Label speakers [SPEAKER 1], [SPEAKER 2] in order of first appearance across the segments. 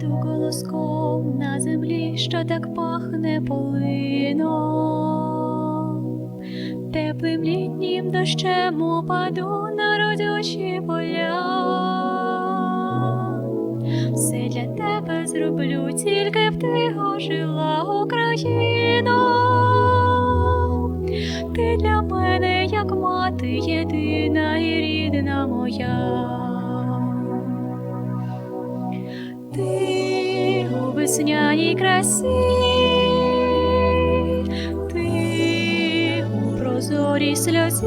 [SPEAKER 1] Іду колоском на землі, що так пахне полином. Теплим літнім дощем упаду на родючі поля. Все для тебе зроблю, тільки б ти ожила, Україно. Ти для мене, як мати, єдина і рідна моя. Весняній красі, ти у прозорій сльозі,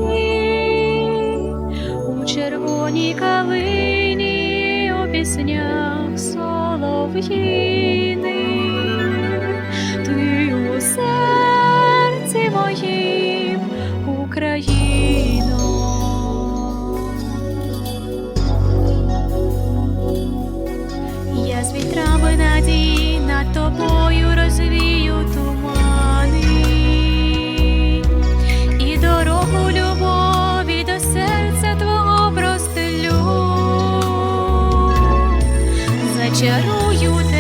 [SPEAKER 1] у червоній калині, у піснях солов'їни, ти у серці моїм, Україно. Я з вітрами надії над тобою розвію тумани і дорогу любові до серця твого простелю. Зачарую тебе